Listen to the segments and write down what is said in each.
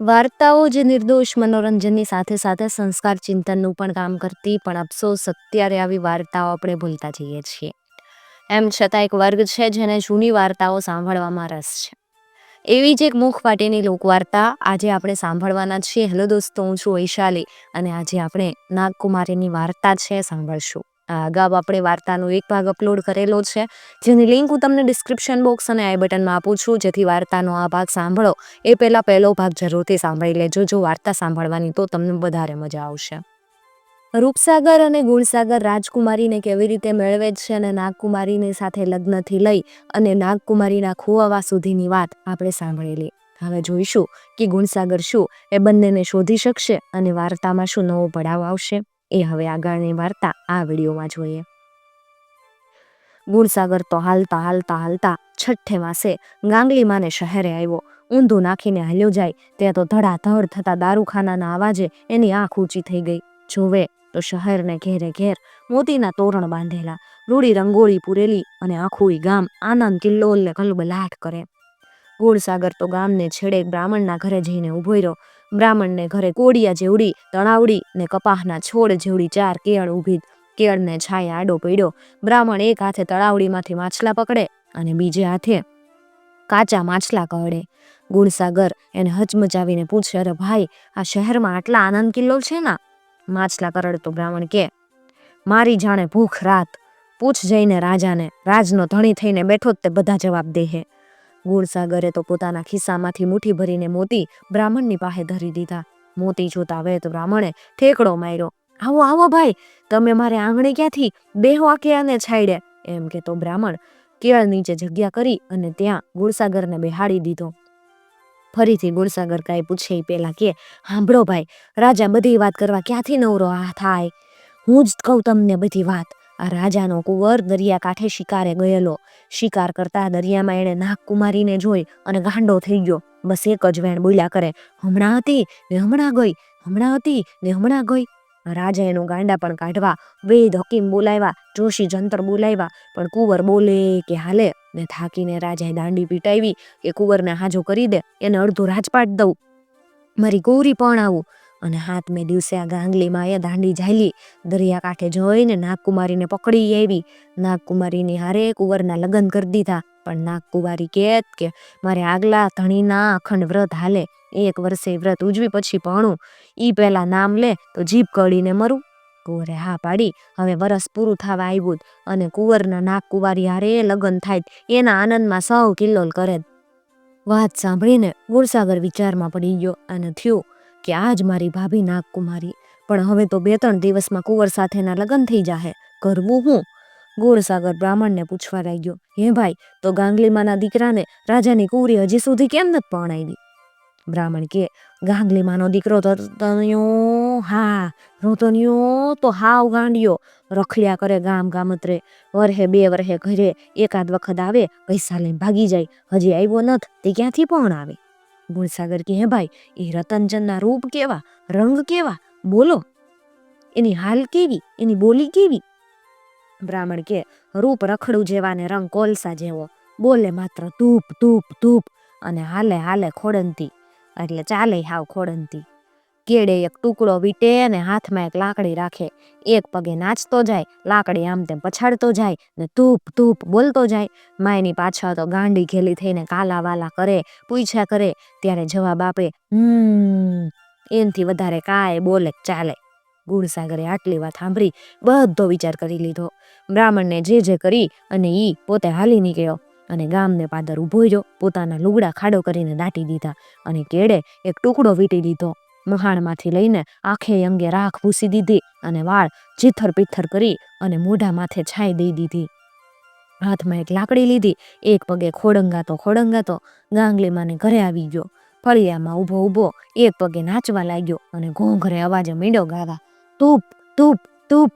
વાર્તાઓ જે નિર્દોષ મનોરંજનની સાથે સાથે સંસ્કાર ચિંતનનું પણ કામ કરતી, પણ અફસોસ અત્યારે આવી વાર્તાઓ આપણે ભૂલતા જઈએ છીએ. એમ છતાં એક વર્ગ છે જેને જૂની વાર્તાઓ સાંભળવામાં રસ છે. એવી જ એક મુખવાટીની લોકવાર્તા આજે આપણે સાંભળવાના છીએ. હેલો દોસ્તો, હું છું વૈશાલી અને આજે આપણે નાગકુમારીની વાર્તા છે, સાંભળશું. અગાઉ આપણે વાર્તાનો એક ભાગ અપલોડ કરેલો છે, જેની લિંક હું તમને ડિસ્ક્રિપ્શન બોક્સ અને આઈ બટનમાં આપું છું, જેથી વાર્તાનો આ ભાગ સાંભળો. એ પહેલાં પહેલો ભાગ જરૂરથી સાંભળી લેજો, જો વાર્તા સાંભળવાની તો તમને વધારે મજા આવશે. રૂપસાગર અને ગુણસાગર રાજકુમારીને કેવી રીતે મેળવે છે અને નાગકુમારીની સાથે લગ્નથી લઈ અને નાગકુમારીના ખોવાવા સુધીની વાત આપણે સાંભળેલી. હવે જોઈશું કે ગુણસાગર શું, એ બંનેને શોધી શકશે અને વાર્તામાં શું નવો પડાવ આવશે. એ હવે આગળની વાર્તા આ વિડીયોમાં જોઈએ. ગુણસાગર તો હાલતા હાલતા હાલતા છઠ્ઠે માસે ગાંગલી માને શહેરે આવ્યો. ઊંધું નાખીને હાલ્યો જાય ત્યાં તો ધડાધડ થતા દારૂખાનાના અવાજે એની આંખ ઊંચી થઈ ગઈ. જોવે તો શહેરને ઘેરે ઘેર મોતીના તોરણ બાંધેલા, રૂડી રંગોળી પૂરેલી અને આખું ગામ આનંદ કિલ્લોલને કલબલાટ કરે. ગુણસાગર તો ગામને છેડે બ્રાહ્મણના ઘરે જઈને ઊભો રહ્યો. બ્રાહ્મણને ઘરે કોડિયા જેવડી, તણાવડી ને કપાહના છોડ જેવડી ચાર કેળ ઊભી, કેળને છાયા આડો પડ્યો. બ્રાહ્મણ એક હાથે તળાવડીમાંથી માછલા પકડે અને બીજે હાથે કાચા માછલા કરડે ગુણસાગર એને હચમચાવીને પૂછે, અરે ભાઈ, આ શહેરમાં આટલા આનંદ કિલ્લો છે ને? માછલા કરડતો બ્રાહ્મણ કે, મારી જાણે ભૂખ રાત. પૂછ જઈને રાજાને, રાજનો ધણી થઈને બેઠો જ તે બધા જવાબ દેહે. ગુણસાગરે તો પોતાના ખિસ્સામાંથી મુઠ્ઠી ભરીને મોતી બ્રાહ્મણની પાસે ધરી દીધા. મોતી જોતા વેત બ્રાહ્મણે ઠેકડો માર્યો. આવો આવો ભાઈ, તમે મારે આંગણે ક્યાંથી બેહો આખે આને છાડ્યા એમ કે તો બ્રાહ્મણ કેળ નીચે જગ્યા કરી અને ત્યાં ગુણસાગરને બેહાડી દીધો. ફરીથી ગુણસાગર કાંઈ પૂછે પેલા કે સાંભળો ભાઈ, રાજા બધી વાત કરવા ક્યાંથી નવરો આ થાય? હું જ કહું તમને બધી વાત. આ રાજાનો કુંવર દરિયા કાંઠે શિકારે ગયેલો. શિકાર કરતા દરિયામાં એણે નાગકુમારીને જોઈ અને ગાંડો થઈ ગયો. બસ એક જ વેણ બોલ્યા કરે, હમણાં હતી ને હમણાં ગઈ, હમણાં હતી ને હમણાં ગઈ. રાજા એનું ગાંડા પણ કાઢવા, વેદ હકીમ બોલાવ્યા, જોશી જંતર બોલાવ્યા, પણ કુંવર બોલે કે, હાલે. ને થાકીને રાજાએ દાંડી પીટાવી કે, કુંવરને હાજો કરી દે, એને અડધું રાજપાટ દઉં. મારી ગૌરી પણ આવું. અને હાથ મેં દિવસે આ ગાંગલીમાં એ દાંડી ઝાલી, દરિયા કાંઠે જોઈને નાગકુમારીને પકડી આવી. નાગકુમારીની હારે કુંવરના લગ્ન કરી દીધા. પણ નાગકુમારી કહેત કે મારે આગલા ધણીના અખંડ વ્રત હાલે. એક વર્ષે વ્રત ઉજવી પછી ભણું. ઈ પહેલાં નામ લે તો જીભ કળીને મરું. કુંવરે હા પાડી. હવે વરસ પૂરું થવા આવ્યું અને કુંવરના નાગ કુંવારી હારે લગ્ન થાય એના આનંદમાં સૌ કિલ્લોલ કરે વાત સાંભળીને ગુણસાગર વિચારમાં પડી ગયો અને થયું કે આજ મારી ભાભી નાગકુમારી પણ હવે તો બે ત્રણ દિવસમાં કુંવર સાથેના લગ્ન થઈ જાહે. કરવું હું? ગોળસાગર બ્રાહ્મણને પૂછવા લાગ્યો. હે ભાઈ, તો ગાંગલીમાના દીકરાને રાજાની કુંવરી હજી સુધી કેમ નથી પરણાવી? બ્રાહ્મણ કે, ગાંગલીમાનો દીકરો તો તણ્યો હા, રોતન્યો તો હાવ ગાંડિયો. રખડ્યા કરે ગામ ગામત્રે વરહે બે વરહે ઘરે એકાદ વખત આવે, પૈસા લઈને ભાગી જાય. હજી આવ્યો નથી, તે ક્યાંથી પણ આવે ગુણસાગર કે હે ભાઈ, એ રતનચંદના રૂપ કેવા, રંગ કેવા? બોલો. એની હાલ કેવી? એની બોલી કેવી? બ્રાહ્મણ કે, રૂપ રખડું જેવા ને રંગ કોલસા જેવો. બોલે માત્ર તૂપ તૂપ તૂપ અને હાલે હાલે ખોડંતી. એટલે ચાલે હાવ ખોડંતી. કેડે એક ટુકડો વીટે અને હાથમાં એક લાકડી રાખે. એક પગે નાચતો જાય, લાકડી આમ તેમ પછાડતો જાય ને ધૂપ ધૂપ બોલતો જાય. માયની પાછળ તો ગાંડી ઘેલી થઈને કાલા વાલા કરે, પૂછ્યા કરે, ત્યારે જવાબ આપે, હમ, એનથી વધારે કાંઈ બોલે ચાલે. ગુણસાગરે આટલી વાત સાંભળી બધો વિચાર કરી લીધો. બ્રાહ્મણને જે જે કરી અને ઈ પોતે હાલી નીકળ્યો અને ગામને પાદર ઊભો રહ્યો, પોતાના લુગડા ખાડો કરીને દાટી દીધા અને કેડે એક ટુકડો વીટી લીધો. મહાણમાંથી લઈને આંખે અંગે રાખ ભૂસી દીધી અને વાળ ચીથર પીથર કરી અને મોઢા માથે છાઈ દઈ દીધી. હાથમાં એક લાકડી લીધી, એક પગે ખોડંગાતો ખોડંગાતો ગાંગલીમાને ઘરે આવી ગયો. ફળિયામાં ઊભો ઊભો એક પગે નાચવા લાગ્યો અને ઘોંઘરે અવાજે મીંડો ગાવા તૂપ તૂપ તૂપ.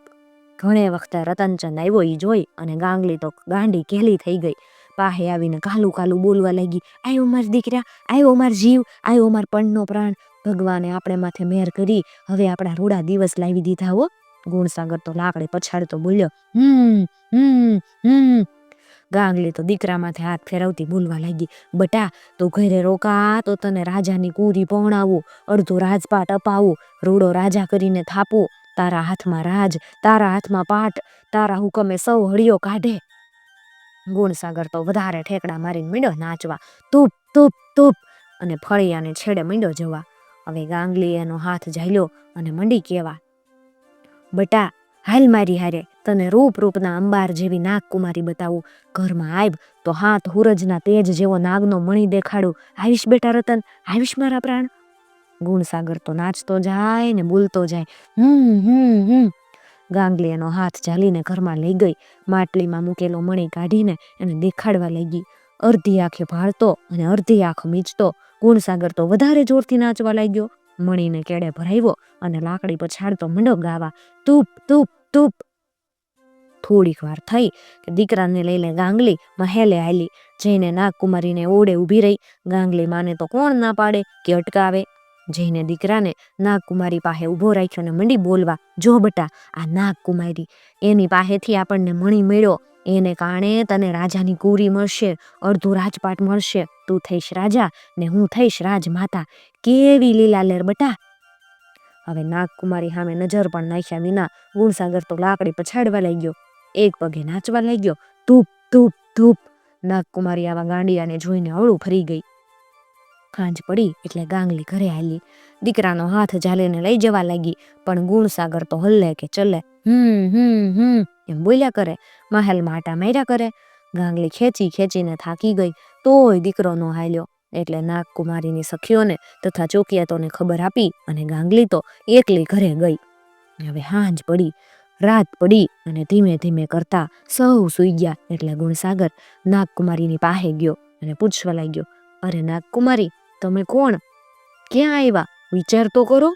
ઘણે વખતે રતનચંદ આવ્યો એ જોઈ અને ગાંગલી તો ગાંડી કેલી થઈ ગઈ. પાહે આવીને કાલું કાલું બોલવા લાગી આવ્યો માર દીકરા આવ્યો માર જીવ આવ્યો માર પણનો પ્રાણ ભગવાને આપણે માથે મેર કરી, હવે આપણા રૂડા દિવસ લાવી દીધા હો. ગુણસાગર તો લાકડે પછાડતો બોલ્યો, હમ હમ હમ. ગાંગલી તો દીકરામાંથી હાથ ફેરવતી બોલવા લાગી, બટા, તું ઘરે રોકા, તો તને રાજાની કુરી પહોણાવું, અડધો રાજપાટ અપાવું, રૂડો રાજા કરીને થાપું, તારા હાથમાં રાજ, તારા હાથમાં પાટ, તારા હુકમે સૌ હળીઓ કાઢે. ગુણસાગર તો વધારે ઠેકડા મારીને મીંડો નાચવા, તૂપ તૂપ તૂપ. અને ફળિયાને છેડે મીંડો જવા હવે ગાંગલી એનો હાથ ઝાલ્યો અને મંડી કેવા બટા, હાલ મારી હારે તને રૂપ રૂપના અંબાર જેવી નાગકુમારી બતાવું. ઘરમાં આવ તો હાથ હુરજના તેજ જેવો નાગનો મણી દેખાડું. આવીશ બેટા રતન, આવીશ મારા પ્રાણ. ગુણસાગર તો નાચતો જાય ને બોલતો જાય. હમ હમ હમ. ગાંગલી એનો હાથ ઝાલીને ઘરમાં લઈ ગઈ. માટલીમાં મૂકેલો મણી કાઢીને એને દેખાડવા લાગી. અડધી આંખે ભાળતો અને અડધી આંખ મીચતો. ગુણસાગર તો વધારે જોરથી નાચવા લાગ્યો. મણીને કેડે ભરાવ્યો અને લાકડી પછાડતો મંડો ગાવા, તૂપ તૂપ તૂપ. થોડીક વાર થઈ કે દીકરાને લઈને ગાંગલી, મહેલે આલી જઈને નાગકુમારીને ઓડે ઊભી રહી. ગાંગલી માને તો કોણ ના પાડે કે અટકાવે? જઈને દીકરાને નાગકુમારી પાસે ઊભો રાખ્યો ને મંડી બોલવા, જો બટા, આ નાગકુમારી. એની પાસેથી આપણને મણી મળ્યો. એને કારણે તને રાજાની કુરી મળશે, અડધું રાજપાટ મળશે. તું થઈશ રાજા ને હું થઈશ રાજમાતા. કેવી લીલા લેર બટા. હવે નાગકુમારી સામે નજર પણ નાખ્યા વિના ગુણસાગર તો લાકડી પછાડવા લાગ્યો. એક પગે નાચવા લાગ્યો. ધૂપ ધૂપ ધૂપ. નાગકુમારી આવા ગાંડિયાને જોઈને અવળું ફરી ગઈ. ખાંજ પડી એટલે ગાંગલી ઘરે હાલી દીકરાનો હાથ ઝાલીને લઈ જવા લાગી, પણ ગુણસાગર તો હલ્લે કે ચલે. હમ હમ હમ, એમ બોલ્યા કરે. મહેલમાં આટા માર્યા કરે. ગાંગલી ખેંચી ખેંચીને થાકી ગઈ. તોય દીકરો નો હાલ્યો. એટલે નાગકુમારીની સખીઓને તથા ચોકિયાતોને ખબર આપી અને ગાંગલી તો એકલી ઘરે ગઈ. હવે હાંજ પડી, રાત પડી અને ધીમે ધીમે કરતા સૌ સૂઈ ગયા એટલે ગુણસાગર નાગકુમારીની પાસે ગયો અને પૂછવા લાગ્યો અરે નાગકુમારી તમે કોણ? ક્યાં આવ્યા વિચાર તો કરો.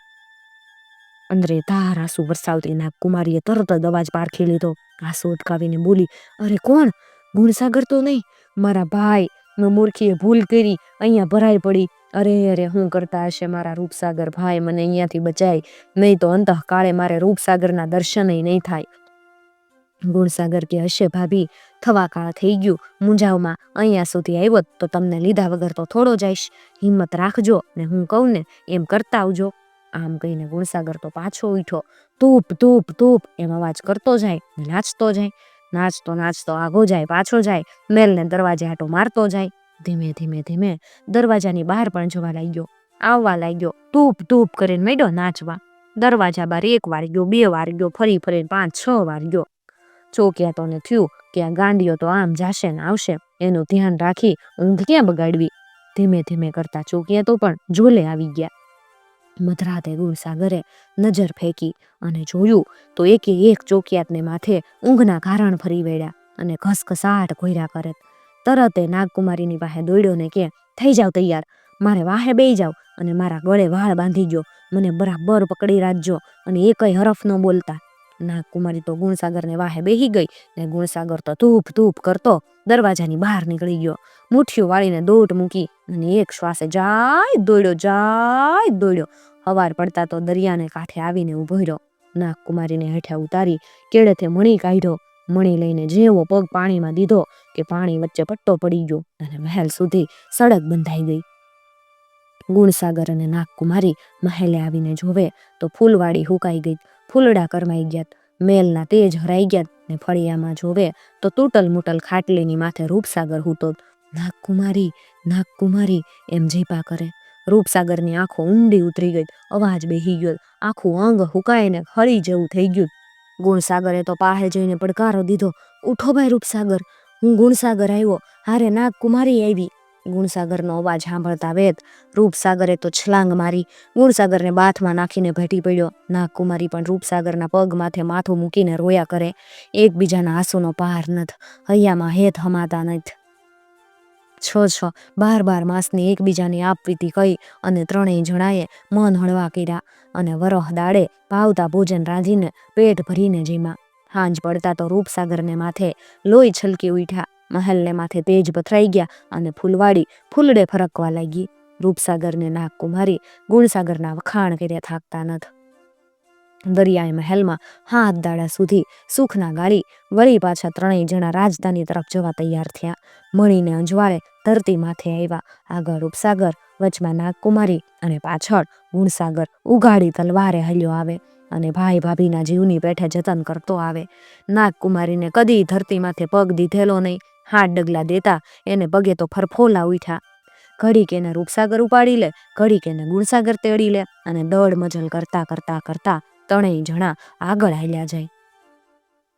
અંદરે ધાર આંસુ વરસાવતી નાગકુમારીએ તરત જ અવાજ પારખી લીધો. આંસુ અટકાવીને બોલી, અરે કોણ? ગુણસાગર તો નહીં. મારા ભાઈ, મેં મૂર્ખીએ ભૂલ કરી, અહીંયા ભરાઈ પડી. અરે અરે, હું કરતા હશે મારા રૂપસાગર ભાઈ? મને અહીંયાથી બચાય. નહીં તો અંતઃકાળે મારે રૂપસાગરના દર્શનય નહીં થાય. ગુણસાગર કે હશે, ભાભી થવા કાળ થઈ ગયું. મુંજાવમાં અહીંયા સુધી આવ્યો તો તમને લીધા વગર તો થોડો જઈશ હિંમત રાખજો ને હું કહું ને એમ કરતા આવજો. આમ કહીને ગુણસાગર તો પાછો ઉઠ્યો. તૂપ તૂપ તૂપ એમ અવાજ કરતો જાય નાચતો જાય. નાચતો નાચતો આગો જાય, પાછો જાય. મેલને દરવાજે આટો મારતો જાય. ધીમે ધીમે ધીમે દરવાજાની બહાર પણ જવા લાગ્યો. આવવા લાગ્યો. તૂપ તૂપ કરીને મેડો નાચવા. દરવાજા બાર એક વાર ગયો, બે વાર ગયો, ફરી, ફરીને પાંચ, છ વાર ગયો. ચોકિયાતોને થયું કે આ ગાંડીઓ તો આમ જાશે ને આવશે, એનું ધ્યાન રાખી ઊંઘ ક્યાં બગાડવી. ધીમે ધીમે કરતા ચોકિયાતો પણ ઝોલે આવી ગયા. મધરાતે ગુણસાગરે નજર ફેંકી અને જોયું તો એકે એક ચોકિયાતને માથે ઊંઘના કારણ ફરી વળ્યા અને ઘસઘસાટ ઘોર્યા કરે તરતે નાગકુમારીની પાસે દોડ્યો ને કે, થઈ જાવ તૈયાર. મારે વાહે બેઈ જાવ અને મારા ગળે વાળ બાંધી ગયો મને બરાબર પકડી રાખજો અને એકય હરફ ન બોલતા. નાગકુમારી તો ગુણસાગરને વાહે બેહી ગઈ ને ગુણસાગર તો ધૂપ ધૂપ કરતો દરવાજાની બહાર નીકળી ગયો. મુઠ્ઠીઓ વાળીને દોટ મૂકી અને એક શ્વાસે જાય દોડ્યો જાય દોડ્યો. હવાર પડતા તો દરિયાને કાંઠે આવીને ઊભો રહ્યો. નાગકુમારીને હેઠે ઉતારી કેળેથી મણી કાઢ્યો. મણી લઈને જેવો પગ પાણીમાં દીધો કે પાણી વચ્ચે પટ્ટો પડી ગયો અને મહેલ સુધી સડક બંધાઈ ગઈ. ગુણસાગર અને નાગકુમારી મહેલે આવીને જોવે તો ફૂલવાડી હુકાઈ ગઈ. ફૂલડા કરમાઈ ગયા મેલના તેજ હરાઈ ગયા ને ફળિયામાં જોવે તો તૂટલ મૂટલ ખાટલીની માથે રૂપસાગર હૂતો નાગકુમારી નાગકુમારી એમ ઝીપા કરે. રૂપસાગરની આંખો ઊંડી ઉતરી ગઈ, અવાજ બેહી ગયો, આખું અંગ હુકાઈને હરી જેવું થઈ ગયું. ગુણસાગરે તો પાહે જઈને પડકારો દીધો. ઉઠો ભાઈ રૂપસાગર, હું ગુણસાગર આવ્યો, હારે નાગકુમારી આવી. ગુણસાગરનો અવાજ સાંભળતા વેત રૂપસાગરે તો છલાંગ મારી, ગુણસાગરને બાથમાં નાખીને ભેટી પડ્યો. નાગકુમારી પણ રૂપસાગરના પગ માથે માથું મૂકીને રોયા કરે. એકબીજાના આંસુનો પાર નથ, હૈયામાં હેત હમાતા નથ. છ છ, બાર બાર માસની એકબીજાની આપવીતી કહી અને ત્રણેય જણાએ મન હળવા કર્યા અને વરહ દાડે ભાવતા ભોજન રાંધીને પેટ ભરીને જીમા હાંજ પડતા તો રૂપસાગરને માથે લોહી છલકી ઉઠ્યા. મહેલને માથે તેજ પથરાઈ ગયા અને ફૂલવાડી ફૂલડે ફરકવા લાગી. રૂપસાગરને નાગકુમારી ગુણસાગરના વખાણ કર્યા થાકતા નથી. દરિયાઈ મહેલમાં હાથ દાડા સુધી સુખના ગાળી વળી પાછા ત્રણેય જણા રાજધાની તરફ જવા તૈયાર થયા. મણીને અંજવાળે ધરતી માથે આવ્યા. આગળ રૂપસાગર, વચમાં નાગકુમારી અને પાછળ ગુણસાગર ઉઘાડી તલવારે હલ્યો આવે અને ભાઈ ભાભીના જીવની પેઠે જતન કરતો આવે. નાગકુમારીને કદી ધરતી માથે પગ દીધેલો નહીં. હાથ ડગલા દેતા, એને પગે તો ફરફોલા ઉઠ્યા. ઘડીક એને રૂપસાગર ઉપાડી લે, ઘડીક એને ગુણસાગર તેડી લે અને દળ મજલ કરતા કરતા કરતા ત્રણેય જણા આગળ હાલ્યા જાય.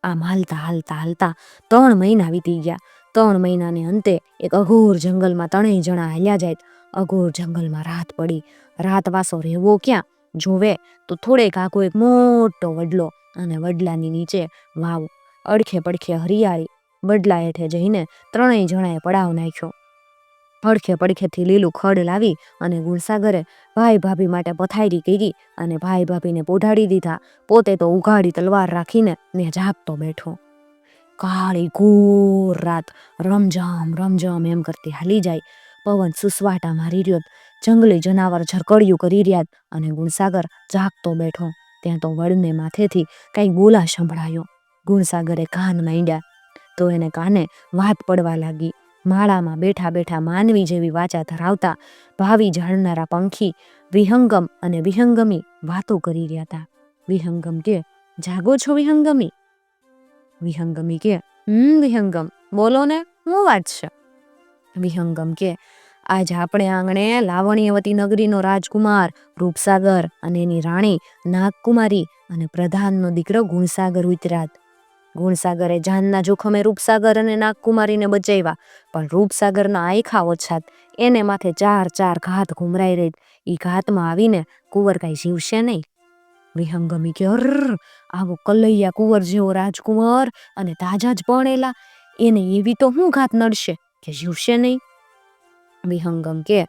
આમ હાલતા હાલતા હાલતા ત્રણ મહિના વીતી ગયા. ત્રણ મહિનાને અંતે એક અઘોર જંગલમાં ત્રણેય જણા હાલ્યા જાય. અઘોર જંગલમાં રાત પડી. રાત વાસો રહેવો ક્યાં? જોવે તો થોડેક આખો એક મોટો વડલો અને વડલાની નીચે વાવ અડખે પડખે હરિયાળી વડલા હેઠે જઈને ત્રણેય જણાએ પડાવ નાખ્યો. પડખે પડખેથી લીલું ખડ લાવી અને ગુણસાગરે ભાઈ ભાભી માટે પથારી કરી અને ભાઈ ભાભીને પોઢાડી દીધા. પોતે તો ઉઘાડી તલવાર રાખીને ને જાગતો બેઠો. કાળી ઘોર રાત, રમઝમ રમઝમ એમ કરતી હાલી જાય. પવન સુસવાટા મારી રહ્યો જંગલી જનાવર ઝરકડિયું કરી રહ્યા અને ગુણસાગર જાગતો બેઠો. ત્યાં તો વડને માથેથી કંઈ બોલા સંભળાયો. ગુણસાગરે કાન માંડ્યા. તો એને કાને વાત પડવા લાગી. માળામાં બેઠા બેઠા માનવી જેવી વાચા ધરાવતા ભાવિ જાણનારા પંખી વિહંગમ અને વિહંગમી વાતો કરી રહ્યા હતા. વિહંગમ કે, જાગો છો વિહંગમી? વિહંગમી કે, હમ, વિહંગમ, બોલો ને, હું વાત છે. વિહંગમ કે, આજ આપણે આંગણે લાવણ્યવતી નગરીનો રાજકુમાર રૂપસાગર અને એની રાણી નાગકુમારી અને પ્રધાનનો દીકરો ગુણસાગર ઉતરાત ગુણસાગરે જાનના જોખમે રૂપસાગર અને નાગકુમારીને બચાવ્યા, પણ રૂપસાગરના આયખા ઓછાત એને માથે ચાર ચાર ઘાત ઘુમરાઈ રહી એ ઘાતમાં આવીને કુંવર કાંઈ જીવશે નહીં. વિહંગમી કે અર, આવો કલૈયા કુંવર જેવો રાજકુંવર અને તાજા જ ભણેલા એને એવી તો શું ઘાત નડશે કે જીવશે નહીં? વિહંગમ કે,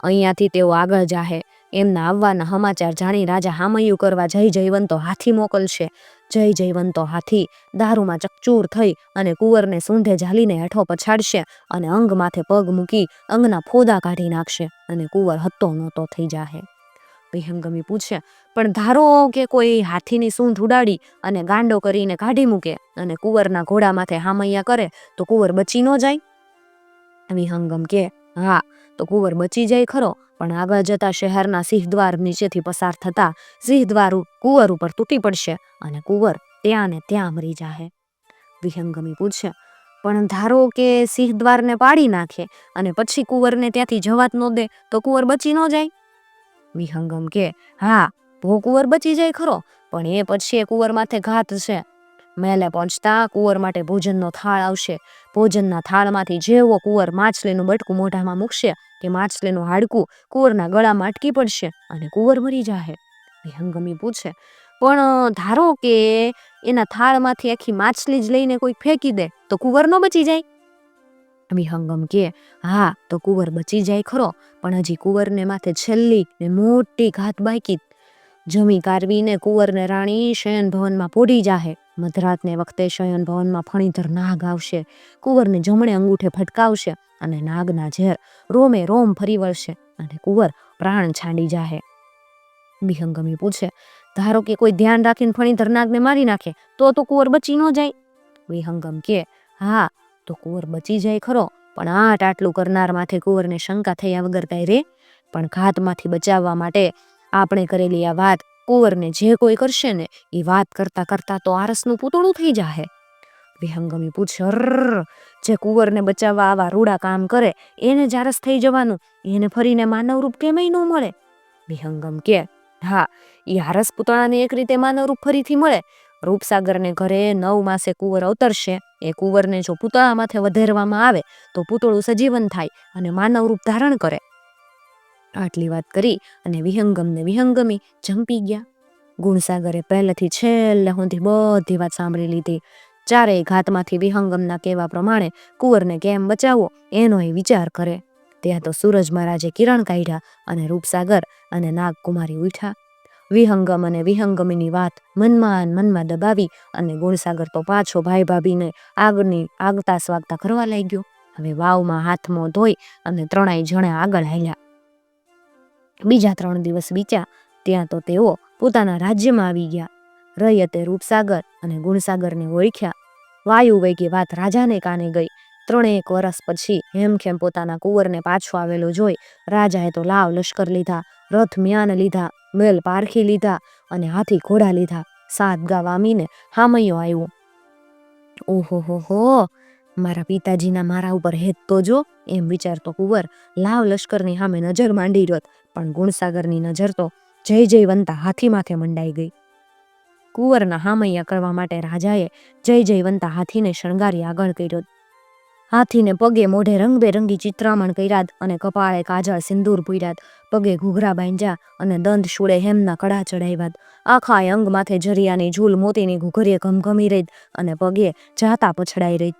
અહીંયાથી તેઓ આગળ જાહે એમના આવવાના સમાચાર જાણી રાજા હામયું કરવા જય જયવંતો હાથી મોકલશે. જય જયવંતો હાથી, દારૂમાં ચકચૂર થઈ અને કુંવરને સૂંઢે ઝાલીને હેઠો પછાડશે અને અંગ માથે પગ મૂકી અંગના ફોદા કાઢી નાખશે અને કુંવર હતો નહોતો થઈ જાહે. વિહંગમી પૂછે, પણ ધારો કે કોઈ હાથીની સૂંઢ ઉડાડી અને ગાંડો કરીને કાઢી મૂકે અને કુંવરના ઘોડા માથે હામૈયા કરે, તો કુંવર બચી ન જાય? વિહંગમ કે હા, તો કુંવર બચી જાય ખરો, પણ આગળ જતા શહેરના સિંહદ્વાર નીચેથી પસાર થતા સિંહદ્વાર કુંવર ઉપર તૂટી પડશે અને કુંવર ત્યાં ને ત્યાં મરી જાહે. વિહંગમી પૂછે, પણ ધારો કે સિંહદ્વારને પાડી નાખે અને પછી કુંવરને ત્યાંથી જવાત ન દે, તો કુંવર બચી ન જાય? વિહંગમ કે, હા ભો કુંવર બચી જાય ખરો, પણ એ પછી એ કુંવર માથે ઘાત છે. મેલે પહોંચતા કુંવર માટે ભોજનનો થાળ આવશે. ભોજનના થાળમાંથી જેવો કુંવર માછલીનું બટકું મોઢામાં મૂકશે કે માછલીનું હાડકું કુંવરના ગળામાં અટકી પડશે અને કુંવર મરી જાહે. વિહંગમી પૂછે, પણ, ધારો કે એના થાળમાંથી આખી માછલી જ લઈને કોઈ ફેંકી દે, તો કુંવર નો બચી જાય? વિહંગમ કે, હા, તો કુંવર બચી જાય ખરો, પણ હજી કુંવરને માથે છેલ્લી ને મોટી ઘાત બાકી. જમી કારવીને કુંવરને રાણી શયન ભવનમાં પોઢી જાહે. મધરાતને વખતે શયન ભવનમાં ફણીધર નાગ આવશે. કુંવરને જમણે અંગૂઠે ફટકાવશે અને નાગના ઝેર રોમે રોમ ફરી વળશે અને કુંવર પ્રાણ છાંડી જાહે. બિહંગમી પૂછે, ધારો કે કોઈ ધ્યાન રાખીને ફણીધર નાગને મારી નાખે, તો તો કુંવર બચી ન જાય? વિહંગમ કે, હા, તો કુંવર બચી જાય ખરો, પણ આટ આટલું કરનાર માથે કુંવરને શંકા થયા વગર કાંઈ રે? પણ ઘાતમાંથી બચાવવા માટે આપણે કરેલી આ વાત કુંવરને જે કોઈ કરશે ને, એ વાત કરતા કરતા તો આરસનું પૂતળું થઈ જાહે. વિહંગમી પૂછે અર્ર જે કુંવરને બચાવવા આવા રૂડા કામ કરે, એને જ આરસ થઈ જવાનું, એને ફરીને માનવ રૂપ કેમય ન મળે? વિહંગમ કે, હા, એ આરસ પૂતળાને એક રીતે માનવ રૂપ ફરીથી મળે. રૂપસાગરને ઘરે નવ માસે કુંવર અવતરશે. એ કુંવરને જો પૂતળા માથે વધેરવામાં આવે, તો પૂતળું સજીવન થાય અને માનવ રૂપ ધારણ કરે. આટલી વાત કરી અને વિહંગમને વિહંગમી જંપી ગયા. ગુણસાગરે પહેલેથી છેલ્લે સુધી બધી વાત સાંભળી લીધી. ચારેય ઘાતમાંથી વિહંગમના કહેવા પ્રમાણે કુંવરને કેમ બચાવવો એનો એ વિચાર કરે. ત્યાં તો સૂરજ મહારાજે કિરણ કાઢ્યા અને રૂપસાગર અને નાગકુમારી ઉઠ્યા. વિહંગમ અને વિહંગમીની વાત મનમાં મનમાં દબાવી અને ગુણસાગર તો પાછો ભાઈ ભાભીને આગની આગતા સ્વાગતા કરવા લાગ્યો. હવે વાવમાં હાથમાં ધોઈ અને ત્રણેય જણે આગળ હાલ્યા. બીજા ત્રણ દિવસ વીત્યા, ત્યાં તો તેઓ પોતાના રાજ્યમાં આવી ગયા. રૈયતે રૂપસાગર અને ગુણસાગરને ઓળખ્યા. વાયુ વેગી વાત રાજાને કાને ગઈ. ત્રણેક વર્ષ પછી હેમખેમ પોતાના કુંવરને પાછો આવેલો જોઈ રાજાએ તો લાવ લશ્કર લીધા રથ મ્યાન લીધા, મેલ પારખી લીધા અને હાથી ઘોડા લીધા. સાત ગા વામીને હામૈયો આવ્યો. ઓહો, હો હો, મારા પિતાજીના મારા ઉપર હેત તો જો, એમ વિચારતો કુંવર લાવ લશ્કરની સામે નજર માંડી રહ્યોત પણ ગુણસાગરની નજર તો જય જયવંતા હાથી માથે મંડાઈ ગઈ. કુંવરના હામૈયા કરવા માટે રાજાએ જય જયવંતા હાથીને શણગારી આગળ કર્યો. હાથીને પગે મોઢે રંગબેરંગી ચિત્રામણ કર્યાત અને કપાળે કાજળ સિંદૂર પૂર્યાત. પગે ઘૂઘરા બાંધ્યા અને દંત શૂળે હેમના કડા ચડાવ્યાત. આખા અંગ માથે જરિયાની ઝૂલ મોતીની ઘૂઘરીએ ઘમઘમી રહી અને પગે જાતા પછડાઈ રહી.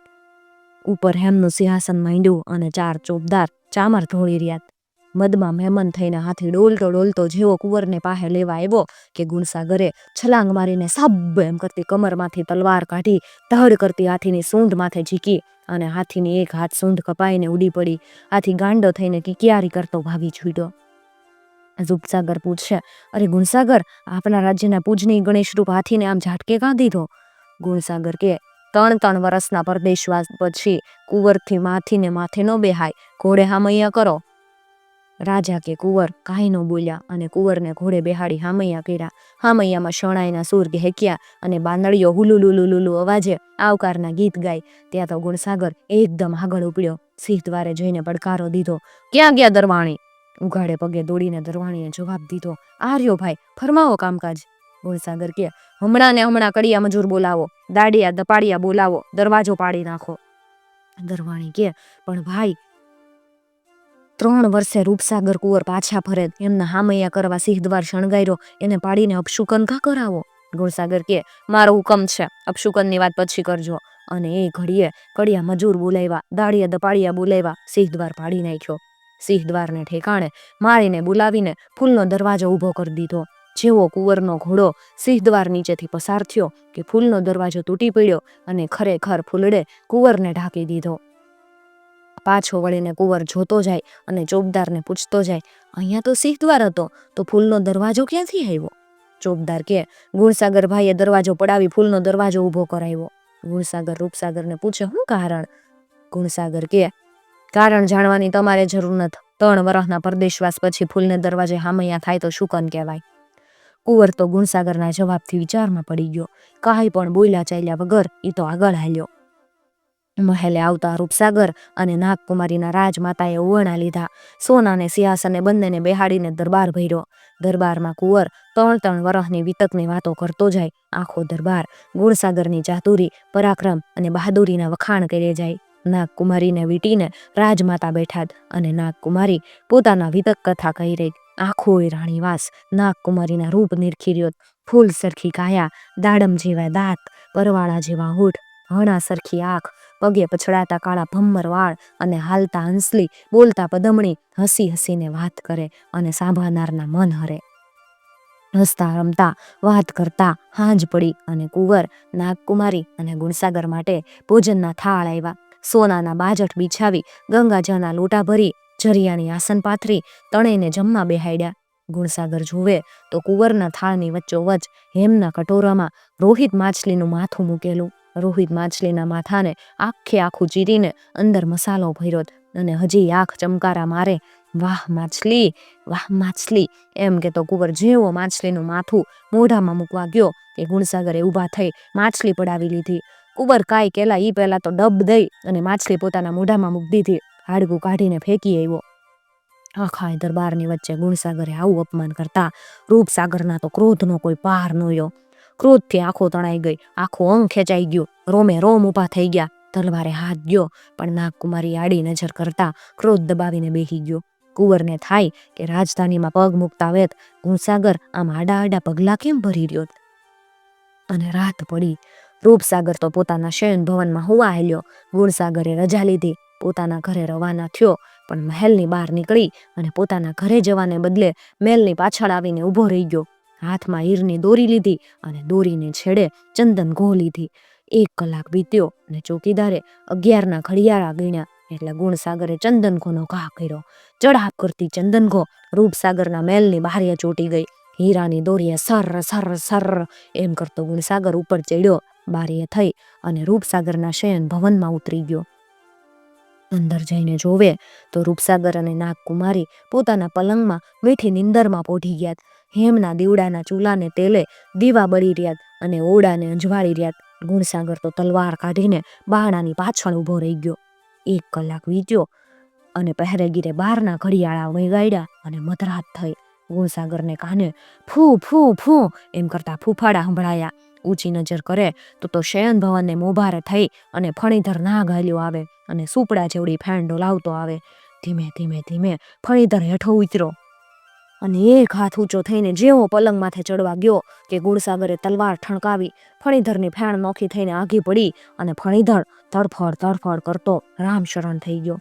ઉપર હેમનું સિંહાસન માંડ્યું અને ચાર ચોપદાર ચામર ઢોળી રહ્યાત મદમાં મહેમન થઈને હાથી ડોલતો ડોલતો જેવો કુંવરને પાસે લેવા આવ્યો કે ગુણસાગરે છલાંગ મારીને સબ એમ કરતી કમરમાંથી તલવાર કાઢી ધડ કરતી હાથીની સૂંઢ માથે ઝીકી અને હાથીની એક હાથ સૂંઢ કપાઈને ઉડી પડી. હાથી ગાંડો થઈને કિકિયારી કરતો ભાગી છૂટ્યો. રૂપસાગર પૂછશે, અરે ગુણસાગર, આપણા રાજ્યના પૂજની ગણેશરૂપ હાથીને આમ ઝાટકે કાં દીધો? ગુણસાગર કે, ત્રણ ત્રણ વર્ષના પરદેશવાસ પછી કુંવરથી માથીને માથે ન બેહાય, ઘોડે હામૈયા કરો. રાજા કે કુંવર કાંઈ ન બોલ્યા અને કુંવરને ઘોડે બેહાડી હામૈયા કર્યા. હામૈયામાં શણાઈના સૂર ઘેક્યા અને બાંદડીઓ હુલુલુલુલુલુ અવાજે આવકારના ગીત ગાય ત્યાં તો ગુણસાગર એકદમ આગળ ઉપડ્યો. સિંહ દ્વારે જઈને પડકારો દીધો. ક્યાં ગયા દરવાણી? ઉઘાડે પગે દોડીને દરવાણીએ જવાબ દીધો. આર્યો ભાઈ, ફરમાવો કામકાજ. ગુણસાગર કે હમણાં ને હમણાં કડિયા મજૂર બોલાવો. દાડિયા દપાડિયા બોલાવો. દરવાજો પાડી નાખો. દરવાણી કે, પણ ભાઈ ત્રણ વર્ષે રૂપસાગર કુંવર પાછા ફરે, એમના હામૈયા કરવા સિંહદ્વાર શણગાર્યો, એને પાડીને અપશુકન કા કરાવો. ગુણસાગર કે, મારો હુકમ છે, અપશુકનની વાત પછી કરજો. અને એ ઘડીએ કડિયા મજૂર બોલાવ્યા, દાડિયા દપાડિયા બોલાવ્યા, સિંહદ્વાર પાડી નાખ્યો. સિંહદ્વારને ઠેકાણે મારીને બોલાવીને ફૂલનો દરવાજો ઊભો કરી દીધો. જેવો કુંવરનો ઘોડો સિંહદ્વાર નીચેથી પસાર થયો કે ફૂલનો દરવાજો તૂટી પડ્યો અને ખરેખર ફૂલડે કુંવરને ઢાંકી દીધો. પાછો વળીને કુંવર જોતો જાય અને ચોબદારને પૂછતો જાય, અહીંયા તો સિંહ દ્વાર હતો, તો ફૂલનો દરવાજો ક્યાંથી આવ્યો? ચોબદાર કે ગુણસાગર ભાઈએ દરવાજો પડાવી ફૂલનો દરવાજો ઊભો કરાવ્યો. ગુણસાગર રૂપસાગરને પૂછે, શું કારણ? ગુણસાગર કે, કારણ જાણવાની તમારે જરૂર નથી ત્રણ વર્ષના પરદેશવાસ પછી ફૂલને દરવાજે હામૈયા થાય તો શુકન કહેવાય? કુંવર તો ગુણસાગરના જવાબથી વિચારમાં પડી ગયો, કાંઈ પણ બોલ્યા ચાલ્યા વગર એ તો આગળ હાલ્યો. મહેલે આવતા રૂપસાગર અને નાગકુમારીના રાજમાતાએ ઓવણા લીધા. સોનાને સિંહાસને બંનેને બેહાડીને દરબાર ભર્યો. દરબારમાં કુંવર ત્રણ ત્રણ વરહની વિતકની વાતો કરતો જાય. આખો દરબાર ગુણસાગરની ચાતુરી, પરાક્રમ અને બહાદુરીના વખાણ કરે જાય. નાગકુમારીને વીટીને રાજમાતા બેઠાદ અને નાગકુમારી પોતાના વિતક કથા કહી રહી. આખોય રાણીવાસ નાગકુમારીના રૂપ નિરખી રહ્યો. ફૂલ સરખી કાયા, દાડમ જેવા દાંત, પરવાળા જેવા હોઠ હણા સરખી આંખ, પગે પછડાતા કાળા ભમ્મર વાળ અને હાલતા હંસલી, બોલતા પદમણી હસી હસીને વાત કરે અને સાંભળનારના મન હરે. હસતા, રમતા, વાત કરતા હાંજ પડી અને કુંવર, નાગકુમારી અને ગુણસાગર માટે ભોજનના થાળ આવ્યા સોનાના બાજટ બિછાવી ગંગાજળના લોટા ભરી, જરિયાની આસન પાથરી તણેને જમવા બેહાડ્યા ગુણસાગર જુએ તો કુંવરના થાળની વચ્ચોવચ હેમના કટોરામાં રોહિત માછલીનું માથું મૂકેલું. રોહિત માછલીના માથાને આખે આખું ચીરીને અંદર મસાલો ભર્યો અને હજી આંખ ચમકારા મારે, વાહ, માછલી વાહ, માછલી. એમ કે તો કુંવર જેવો માછલીનું માથું મોઢામાં મૂકવા ગયો કે ગુણસાગરે ઊભા થઈ માછલી પડાવી લીધી. કુંવર કાંઈ કેલા એ પહેલાં તો ડબ દઈ અને માછલી પોતાના મોઢામાં મૂકી દીધી, હાડકું કાઢીને ફેંકી આવ્યો. આખા દરબારની વચ્ચે ગુણસાગરે આવું અપમાન કરતા રૂપસાગરના તો ક્રોધનો કોઈ પાર નહોયો ક્રોધથી આંખો તણાઈ ગઈ. આખો અંગ ખેંચાઈ ગયો. રોમે રોમ ઊભા થઈ ગયા. તલવારે હાથ ગયો, પણ નાગકુમારી આડી નજર કરતા ક્રોધ દબાવીને બેહી ગયો. કુંવરને થાય કે રાજધાનીમાં પગ મૂકતા વેત ગુણસાગર આમ આડા આડા પગલા કેમ ભરી રહ્યો? અને રાત પડી. રૂપસાગર તો પોતાના શયન ભવનમાં હોવા હેલ્યો. ગુણસાગરે રજા લીધી. પોતાના ઘરે રવાના થયો, પણ મહેલની બહાર નીકળી અને પોતાના ઘરે જવાને બદલે મહેલની પાછળ આવીને ઊભો રહી ગયો. હાથમાં હીરની દોરી લીધી અને દોરીને છેડે ચંદન ઘો લીધી. એક કલાક વીત્યો અને ચોકીદારે અગિયારના ઘડિયાળા ગણ્યા એટલે ગુણસાગરે ચંદનઘોનો ઘા કર્યો. ચડાપ કરતી ચંદનઘો રૂપસાગરના મહેલની બહારે ચોટી ગઈ. હીરાની દોરીએ સર સર સર એમ કરતો ગુણસાગર ઉપર ચડ્યો બારીએ થઈ અને રૂપસાગરના શયન ભવનમાં ઉતરી ગયો. અંદર જઈને જોવે તો રૂપસાગર અને નાગકુમારી પોતાના પલંગમાં મીઠી નિંદરમાં પોઢી ગયા. હેમના દીવડાના ચૂલાને તેલે દીવા બળી રહ્યા અને ઓડાને અંજવાળી રહ્યા. ગુણસાગર તો તલવાર કાઢીને બાણાની પાછળ ઊભો રહી ગયો. એક કલાક વીત્યો અને પહેરેગીરે બારના ઘડિયાળા વેગાડ્યા અને મધરાત થઈ. ગુણસાગરને કાને ફૂ ફૂ ફૂ એમ કરતા ફૂફાડા સંભળાયા. ઊંચી નજર કરે તો તો શયન ભવનને મોભારે થઈ અને ફણીધર ના ગાલ્યો આવે અને સુપડા જેવડી ફેંડો લાવતો આવે. ધીમે ધીમે ધીમે ફણીધર હેઠો ઉતર્યો. અને એક હાથ ઊંચો થઈને જેવો પલંગ માથે ચડવા ગયો કે ગુણસાગરે તલવાર ઠણકાવી ફણીધરની ફેણ નોખી થઈને આઘી પડી અને ફણીધર તરફડ તડફડ કરતો રામશરણ થઈ ગયો.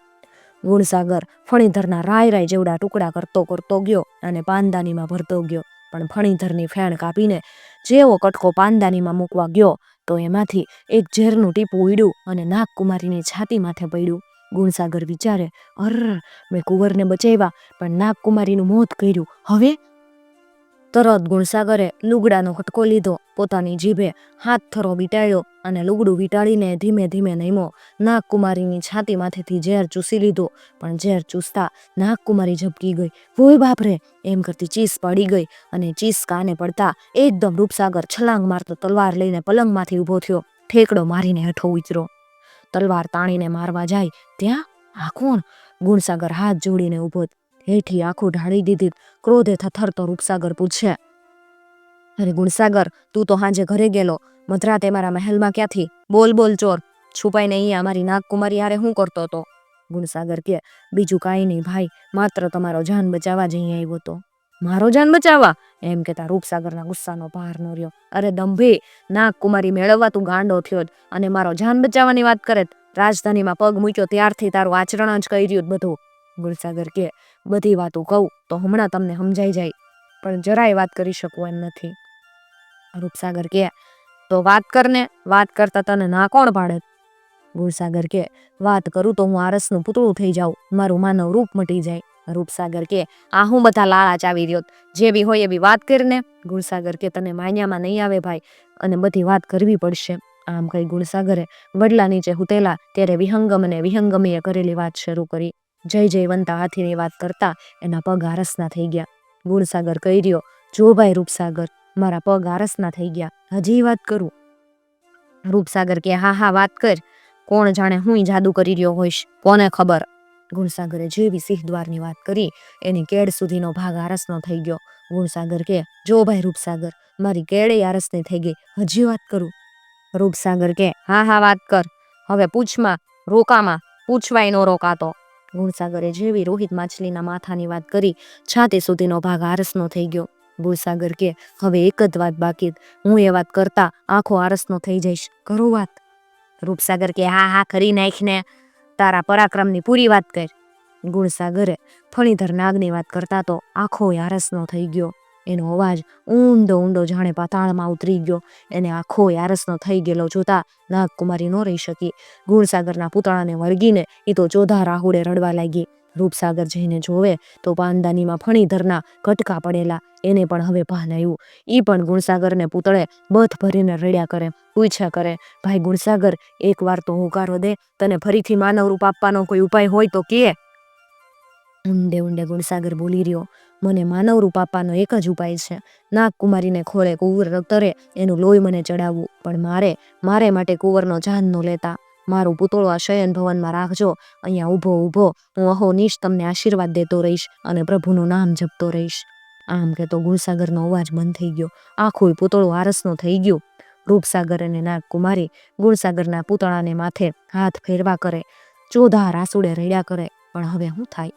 ગુણસાગર ફણીધરના રાય રાય જેવડા ટુકડા કરતો કરતો ગયો અને પાનદાનીમાં ભરતો ગયો. પણ ફણીધરની ફેણ કાપીને જેવો કટકો પાનદાનીમાં મૂકવા ગયો તો એમાંથી એક ઝેરનું ટીપું ઉડ્યું અને નાગકુમારીની છાતી માથે પડ્યું. ગુણસાગર વિચારે અર મેં કુંવરને બચાવ્યા, પણ નાગકુમારીનું મોત કર્યું. હવે? તરત ગુણસાગરે લુગડાનો હટકો લીધો, પોતાની જીભે હાથ થરો વીંટાળ્યો અને લુગડું વીંટાળીને ધીમે ધીમે નમ્યો. નાગકુમારીની છાતીમાંથી ઝેર ચૂસી લીધો, પણ ઝેર ચૂસતા નાગકુમારી ઝબકી ગઈ. વોય બાપરે! એમ કરતી ચીસ પડી ગઈ અને ચીસ કાને પડતા એકદમ રૂપસાગર છલાંગ મારતો તલવાર લઈને પલંગમાંથી ઊભો થયો. ઠેકડો મારીને હેઠો ઉતર્યો. તલવાર તાણીને મારવા જાય, ત્યાં આ કોણ? ગુણસાગર હાથ જોડીને ઊભો હેઠી આંખો ઢાળી દીધી ક્રોધે થથરતો રૂપસાગર પૂછે. અરે ગુણસાગર, તું તો હાંજે ઘરે ગયેલો મધરાતે મારા મહેલમાં ક્યાંથી? બોલ બોલ ચોર. છુપાઈને અહીંયા અમારી નાગકુમારી હારે શું કરતો હતો ગુણસાગર કે, બીજું કાંઈ નહીં ભાઈ, માત્ર તમારો જાન બચાવવા જ અહીંયા આવ્યો તો. મારો જાન બચાવવા? એમ કેતા રૂપસાગરના ગુસ્સાનો ભાર ન રહ્યો અરે દંભી, નાગકુમારી મેળવવા તું ગાંડો થયો જ અને મારો જાન બચાવવાની વાત કરે રાજધાનીમાં પગ મૂક્યો ત્યારથી તારું આચરણ જ કહી રહ્યું બધું. ગુલસાગર કે, બધી વાતો કહું તો હમણાં તમને સમજાઈ જાય. પણ જરાય વાત કરી શકું એમ નથી. રૂપસાગર કે, તો વાત કરને વાત કરતા તને ના કોણ પાડે? ગુલસાગર કે, વાત કરું તો હું આરસનું પૂતળું થઈ જાઉં. મારું માનવ રૂપ મટી જાય. રૂપસાગર કે, આ હું બધા લાળા ચાવી રહ્યો જેવી હોય એવી વાત કરીને ગુણસાગર કે, તને માન્યામાં નહીં આવે ભાઈ, અને બધી વાત કરવી પડશે. આમ કઈ ગુણસાગરે વડલા નીચે હુતેલા, ત્યારે વિહંગમ અને વિહંગમીએ કરેલી વાત શરૂ કરી. જય જયવંતા હાથીની વાત કરતા એના પગ આરસના થઈ ગયા. ગુણસાગર કહી રહ્યો, જો ભાઈ રૂપસાગર, મારા પગ આરસના થઈ ગયા. હજી વાત કરું. રૂપસાગર કે, હા હા, વાત કર. કોણ જાણે હું જાદુ કરી રહ્યો હોઈશ? કોને ખબર? ગુણસાગરે જેવી સિંહદ્વારની વાત કરી, એની કેડ સુધીનો ભાગ આરસનો થઈ ગયો. ગુણસાગર કે, જો ભાઈ રૂપસાગર, મારી કેડે આરસની થઈ ગઈ. હજી વાત કરું. રૂપસાગર કે, હા હા, વાત કર. હવે પૂછમાં રોકામાં, પૂછવાય નો રોકાતો. ગુણસાગરે જેવી રોહિત માછલીના માથાની વાત કરી, છાતી સુધીનો ભાગ આરસનો થઈ ગયો. ગુણસાગર કે, હવે એક જ વાત બાકી હું એ વાત કરતા આખો આરસનો થઈ જઈશ. કરો વાત. રૂપસાગર કે, હા હા કરી નાખને. તારા પરાક્રમની પૂરી વાત કર. ગુણસાગરે ફણીધર નાગની વાત કરતા તો આખો આરસનો થઈ ગયો. એનો અવાજ ઊંડો ઊંડો જાણે પાતાળમાં ઉતરી ગયો. એને આખો આરસનો થઈ ગયેલો જોતા નાગકુમારી ન રહી શકી. ગુણસાગરના પૂતળાને વળગીને એ તો ચોધા રાહુડે રડવા લાગી. રૂપસાગર જઈને જોવે તો પાંદાનીમાં ફણીધરના કટકા પડેલા. એને પણ હવે ભાન આવ્યું. એ પણ ગુણસાગરને પૂતળે બથ ભરીને રડ્યા કરે, પૂછ્યા કરે, ભાઈ ગુણસાગર એકવાર તો હોકારો દે. તને ફરીથી માનવ રૂપ આપવાનો કોઈ ઉપાય હોય તો કે. ઊંડે ઊંડે ગુણસાગર બોલી રહ્યો, મને માનવ રૂપ આપવાનો એક જ ઉપાય છે. નાગકુમારીને ખોળે કુંવર તરે, એનું લોહી મને ચડાવવું. પણ મારે મારે માટે કુંવરનો જાન ન લેતા મારું પૂતળો આ શયન ભવનમાં રાખજો. અહીંયા ઊભો ઊભો. હું અહોનિશ તમને આશીર્વાદ દેતો રહીશ અને પ્રભુનું નામ જપતો રહીશ. આમ કે તો ગુણસાગરનો અવાજ બંધ થઈ ગયો. આખું પૂતળો આરસનો થઈ ગયું. રૂપસાગર અને નાગકુમારી ગુણસાગરના પૂતળાને માથે હાથ ફેરવા કરે. ચોધા રાસુડે રડ્યા કરે. પણ હવે શું થાય?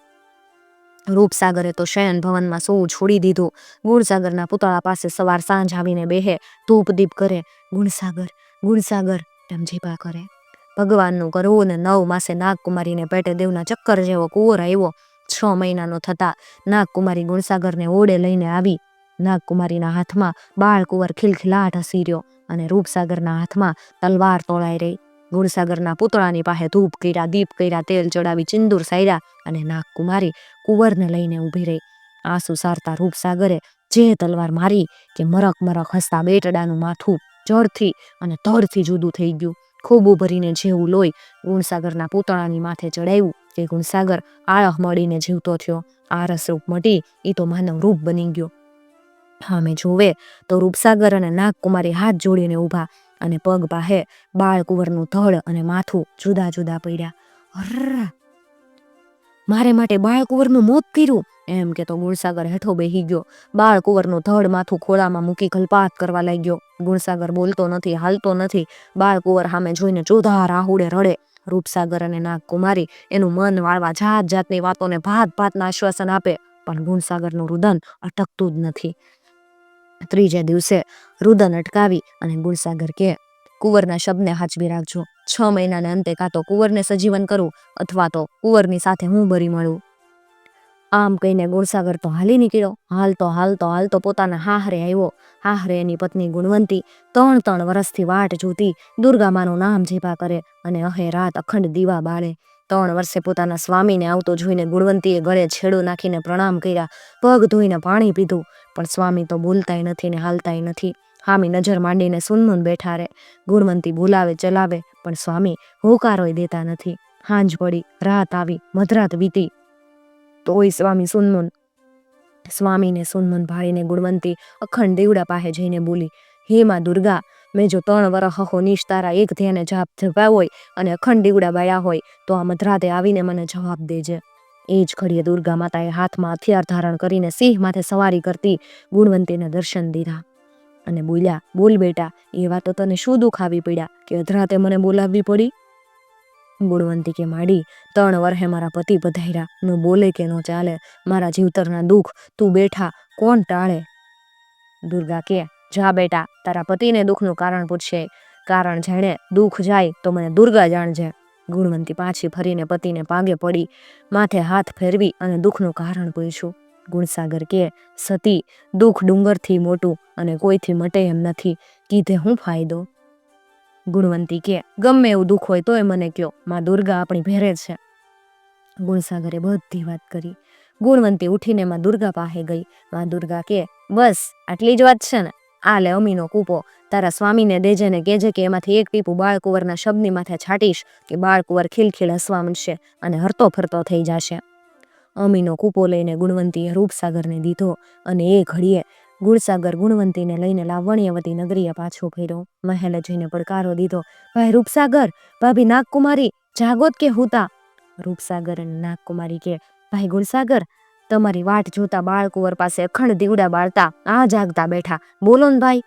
રૂપસાગરે તો શયન ભવનમાં સૌ છોડી દીધું. ગુણસાગરના પૂતળા પાસે સવાર સાંજ આવીને બેહે ધૂપ દીપ કરે. ગુણસાગર ગુણસાગર એમ જીપા કરે. ભગવાનનું કરવું ને નવ માસે નાગકુમારીને પેટે દેવના ચક્કર જેવો કુંવર આવ્યો. છ મહિનાનો થતા નાગકુમારી ગુણસાગરને ઓડે લઈને આવી. નાગકુમારીના હાથમાં બાળ કુંવર ખિલખિલાટ હસી રહ્યો અને રૂપસાગરના હાથમાં તલવાર તોળાઈ રહી. ગુણસાગરના પૂતળાની પાસે ધૂપ કર્યા, દીપ કર્યા, તેલ ચડાવી ચિંદુર સાયરા અને નાગકુમારી કુંવરને લઈને ઊભી રહી. આંસુ સારતા રૂપસાગરે જે તલવાર મારી કે મરક મરક હસતા બેટડાનું માથું જળથી અને ધડથી જુદું થઈ ગયું. ખૂબ ભરીને જેવું લોહી ગુણસાગરના પૂતળાની માથે ચડાવ્યું કે ગુણસાગર આળહ મળીને જીવતો થયો. આરસ રૂપ મટી એ તો માનવ રૂપ બની ગયો. સામે જોવે તો રૂપસાગર અને નાગકુમારી હાથ જોડીને ઊભા અને પગ પાહે બાળકુંવરનું ધડ અને માથું જુદા જુદા પડ્યા. મારે માટે બાળકુંવરનું મોત કર્યું. એમ કે તો ગુણસાગર હેઠો બેહી ગયો. બાળ કુંવરનું ધડ માથું ખોળામાં મૂકી કલ્પાત કરવા લાગ્યો. ગુણસાગર બોલતો નથી, હાલતો નથી. બાળ કુંવર સામે જોઈને ચોધા રાહુડે રડે. રૂપસાગર અને નાગકુમારી એનું મન વાળવા જાત જાતની વાતોને ભાત ભાતના આશ્વાસન આપે, પણ ગુણસાગરનું રુદન અટકતું જ નથી. ત્રીજે દિવસે રુદન અટકાવી અને ગુણસાગર કે, કુંવરના શબ્દને હાચવી રાખજો. છ મહિનાના અંતે કાં તો કુંવરને સજીવન કરું અથવા તો કુંવરની સાથે હું બરી મળું. આમ કહીને ગુણસાગર તો હાલી નીકળ્યો. હાલતો હાલતો હાલતો પોતાના હાહરે આવ્યો. હાહરે એની પત્ની ગુણવંતી ત્રણ ત્રણ વર્ષથી વાટ જોતી દુર્ગામાનું નામ જેપા કરે અને અહે રાત અખંડ દીવા બાળે. ત્રણ વર્ષે પોતાના સ્વામીને આવતો જોઈને ગુણવંતીએ ગળે છેડો નાખીને પ્રણામ કર્યા. પગ ધોઈને પાણી પીધું. પણ સ્વામી તો બોલતાય નથી ને હાલતાય નથી. હામી નજર માંડીને સુનમુન બેઠા રે ગુણવંતી બોલાવે ચલાવે, પણ સ્વામી હોકારોય દેતા નથી. હાંજ પડી, રાત આવી, મધરાત વીતી. તોય સ્વામી સુનમન, સ્વામીને સુનમન ભાળીને ગુણવંતી અખંડ દેવડા પાસે જઈને બોલી, હે માં દુર્ગા, મેં જો ત્રણ વરહ હો નિશ તારા એક ધ્યાને જાપ જપ્યા હોય અને અખંડ દીવડા બાયા હોય, તો આ મધરાતે આવીને મને જવાબ દેજે. એ જ ઘડીએ દુર્ગા માતાએ હાથમાં હથિયાર ધારણ કરીને સિંહ માથે સવારી કરતી ગુણવંતીને દર્શન દીધા અને બોલ્યા, બોલ બેટા, એ વાતો તને શું દુઃખ આવી પડ્યા કે અધરાતે મને બોલાવવી પડી? ગુણવંતી કે માડી ત્રણ વર્ષે મારા પતિ પધાર્યા. નો બોલે કે ન ચાલે, મારા જીવતરના દુઃખ તું બેઠા કોણ ટાળે? દુર્ગા કે, જા બેટા, તારા પતિને દુઃખનું કારણ પૂછશે. કારણ જાણે દુઃખ જાય તો મને દુર્ગા જાણજે. ગુણવંતી પાછી ફરીને પતિને પાગે પડી, માથે હાથ ફેરવી અને દુઃખનું કારણ પૂછ્યું. ગુણસાગર કે, સતી, દુઃખ ડુંગરથી મોટું અને કોઈથી મટે એમ નથી, કીધે હું ફાયદો? ગુણવંતી કે, ગમે એવું દુઃખ હોય તોય મને કયો, માં દુર્ગા આપણી ભેરે છે. ગુણસાગરે બધી વાત કરી. ગુણવંતી ઉઠીને માં દુર્ગા પાસે ગઈ. માં દુર્ગા કે, બસ, આટલી જ વાત છે ને. આ લે અમીનો કૂપો. તારા સ્વામીને દેજે ને કહેજે કે એમાંથી એક ટીપું બાળકુંવરના શબ્દની માથે છાટીશ કે બાળકુંવર ખીલખીલ હસવા માંડશે અને હરતો ફરતો થઈ જશે. અમીનો કૂપો લઈને ગુણવંતીએ રૂપસાગરને દીધો અને એ ઘડીએ ગુણસાગર ગુણવંતીને લઈને લાવણ્યવતી નગરીએ પાછો ફર્યો. મહેલે જઈને પડકારો દીધો. ભાઈ, રૂપસાગર! ભાભી નાગકુમારી, જાગોત કે હુતા? રૂપસાગર અને નાગકુમારી કે. ભાઈ, ગુણસાગર, તમારી વાટ જોતા બાળકુંવર પાસે અખંડ દીવડા બાળતા આ જાગતા બેઠા. બોલો ને ભાઈ.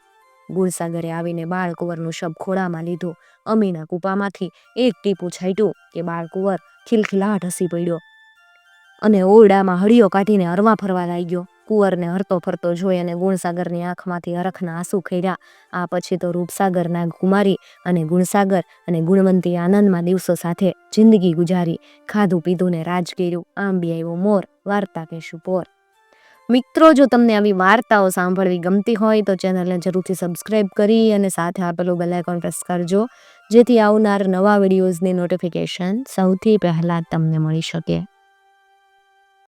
ગુણસાગરે આવીને બાળકુંવરનું શબ ખોળામાં લીધું. અમીના કૂપામાંથી એક ટીપું છાંટ્યું કે બાળકુંવર ખિલખિલાટ હસી પડ્યો અને ઓરડામાં હળીઓ કાઢીને હરવા ફરવા લાગ્યો. કુંવરને હરતો ફરતો જોઈ અને ગુણસાગરની આંખમાંથી હરખના આંસુ ખેર્યા આ પછી તો રૂપસાગરના કુમારી અને ગુણસાગર અને ગુણવંતી આનંદમાં દિવસો સાથે જિંદગી ગુજારી. ખાધું પીધું ને રાજ કર્યું. આમ બી આવ્યો મોર. વાર્તા કહેશું પોર. મિત્રો, જો તમને આવી વાર્તાઓ સાંભળવી ગમતી હોય તો ચેનલને જરૂરથી સબસ્ક્રાઈબ કરી અને સાથે આપેલું બેલ આઇકોન પ્રેસ કરજો. જેથી આવનાર નવા વિડીયોઝની નોટિફિકેશન સૌથી પહેલાં તમને મળી શકે.